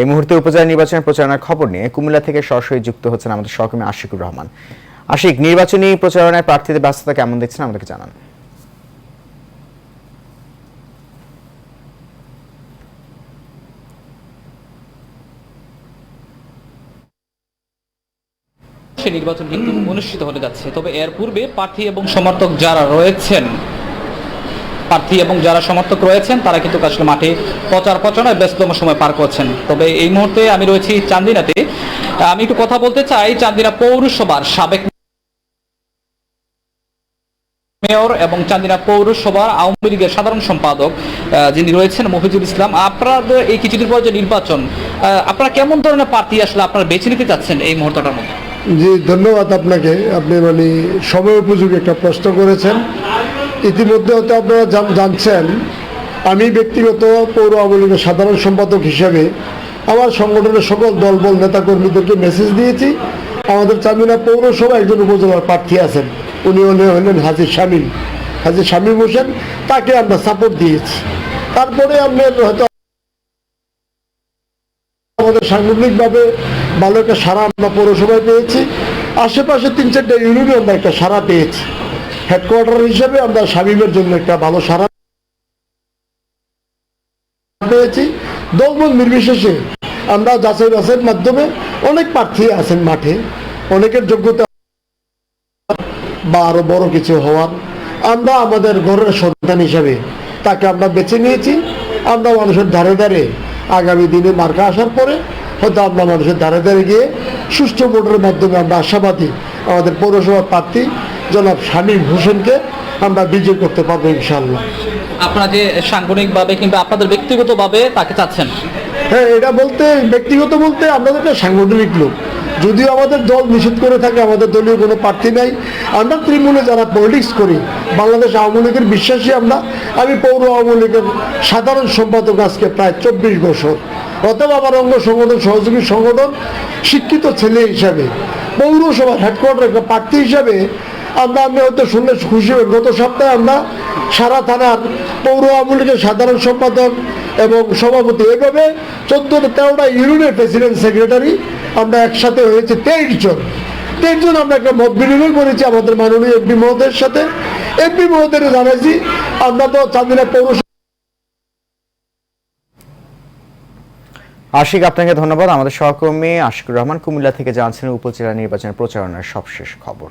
এই মুহূর্তে উপজেলা নির্বাচনের প্রচারণার খবর নিয়ে কুমিল্লা থেকে সরাসরি যুক্ত হচ্ছেন আমাদের সহকর্মী আশিকুর রহমান। আশিক, নির্বাচনী প্রচারণায় প্রার্থীদের ব্যস্ততা কেমন দেখছেন? আমাদেরকে জানান। নির্বাচন কিন্তু অনুষ্ঠিত হতে যাচ্ছে। তবে এর পূর্বে প্রার্থী এবং সমর্থক যারা রয়েছেন প্রার্থী এবং যারা সমর্থক রয়েছেন, তারা কিন্তু আসলে মাঠে প্রচার প্রচারণায় ব্যস্ততম সময় পার করছেন। তবে এই মুহূর্তে আমি রয়েছি চান্দিনাতে। আমি একটু কথা বলতে চাই চান্দিনা পৌরসভার সাবেক মেয়র এবং চান্দিনা পৌরসভার আওয়ামী লীগের সাধারণ সম্পাদক যিনি রয়েছেন মফিজুল ইসলাম। আপনাদের এই কিছুদিন পর যে নির্বাচন আপনারা কেমন ধরনের প্রার্থী আসলে আপনারা বেছে নিতে চাচ্ছেন এই মুহূর্তটার মধ্যে? জি, ধন্যবাদ আপনাকে। আপনি মানে সময় উপযোগী একটা প্রশ্ন করেছেন। ইতিমধ্যে হয়তো আপনারা জানছেন, আমি ব্যক্তিগত পৌর আওয়ামী সাধারণ সম্পাদক হিসেবে আমার সংগঠনের সকল দলবল নেতাকর্মীদেরকে মেসেজ দিয়েছি। আমাদের চামিনা পৌরসভা একজন উপজেলার প্রার্থী আছেন। উনি হলে হলেন হাজির শামীম। হাজির শামীম হোসেন, তাকে আমরা সাপোর্ট দিয়েছি। তারপরে আপনার হয়তো আমাদের সাংগঠনিকভাবে ভালো একটা সারা আমরা পৌরসভায় পেয়েছি। আশেপাশে তিন চারটা ইউনিয়নে আমরা একটা সারা পেয়েছি। হেডকোয়ার্টার হিসেবে আমরা শামীমের জন্য একটা ভালো সারা পেয়েছি। দলবল নির্বিশেষে আমরা যাচাই বাছাইয়ের মাধ্যমে অনেক প্রার্থী আছেন মাঠে। অনেকের যোগ্যতা বা আরও বড় কিছু হওয়ার। আমরা আমাদের ঘরের সন্তান হিসাবে তাকে আমরা বেছে নিয়েছি। আমরা মানুষের ধারে ধারে আগামী দিনে মার্কা আসার পরে হয়তো আমরা মানুষের ধারে ধারে গিয়ে সুষ্ঠু ভোটের মাধ্যমে আমরা আশাবাদী আমাদের পৌরসভার প্রার্থী জনাব শামীম হোসেনকে আমরা বিজয় করতে পারব ইনশাল্লাহ আপনারা যে সাংগঠনিকভাবে কিংবা আপনাদের ব্যক্তিগতভাবে তাকে চাচ্ছেন? হ্যাঁ এটা বলতে ব্যক্তিগত বলতে আমাদের একটা সাংগঠনিক লোক। যদিও আমাদের দল নিষেধ করে থাকে আমাদের দলীয় কোনো প্রার্থী নাই। আমরা তৃণমূলে যারা পলিটিক্স করি বাংলাদেশ আওয়ামী লীগের বিশ্বাসী আমরা আমি পৌর আওয়ামী লীগের সাধারণ সম্পাদক আজকে প্রায় চব্বিশ বছর। অতএব আমার অঙ্গ সংগঠন সহযোগী সংগঠন শিক্ষিত ছেলে হিসাবে পৌরসভার হেডকোয়ার্টার একটা প্রার্থী হিসাবে আমরা আমি হয়তো শুনলে খুশি হই। গত সপ্তাহে আমরা সারা থানার পৌর আওয়ামী লীগের সাধারণ সম্পাদক এবং সভাপতি এভাবে চোদ্দটা, তেরোটা ইউনিয়নের প্রেসিডেন্ট সেক্রেটারি আমরা একসাথে হয়েছে, তেইশ জন। তেইশ জন আমরা একটা মত বিনিময় করেছি আমাদের মাননীয় এমপি মহোদয়ের সাথে। এমপি মহোদয়ের জানাইছি, আমরা তো চান্দিনা পৌরসভা আশিক, আপনাকে ধন্যবাদ। আমাদের সহকর্মী আশিকুর রহমান কুমিল্লা থেকে জানছেন উপজেলা নির্বাচনের প্রচারণার সবশেষ খবর।